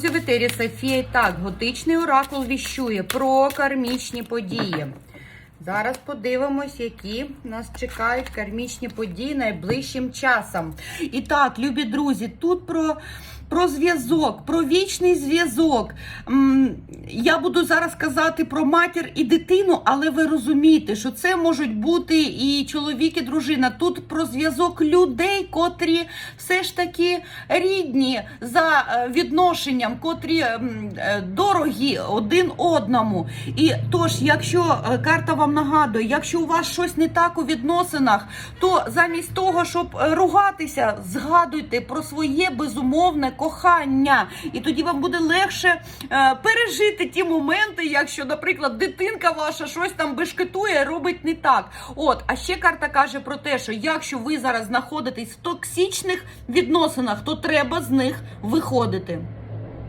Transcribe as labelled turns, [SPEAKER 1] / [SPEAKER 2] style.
[SPEAKER 1] друзі, в етері Софія. Так, готичний оракул віщує про кармічні події. Зараз подивимось, які нас чекають кармічні події найближчим часом. І так, любі друзі, тут про. Про зв'язок, про вічний зв'язок. Я буду зараз казати про матір і дитину, але ви розумієте, що це можуть бути і чоловік, і дружина. Тут про зв'язок людей, котрі все ж таки рідні за е, відношенням, котрі е, дорогі один одному. І тож, якщо е, карта вам нагадує, якщо у вас щось не так у відносинах, то замість того, щоб е, ругатися, згадуйте про своє безумовне кохання. І тоді вам буде легше е, пережити ті моменти, якщо, наприклад, дитинка ваша щось там бешкетує, робить не так. От, а ще карта каже про те, що якщо ви зараз знаходитесь в токсичних відносинах, то треба з них виходити.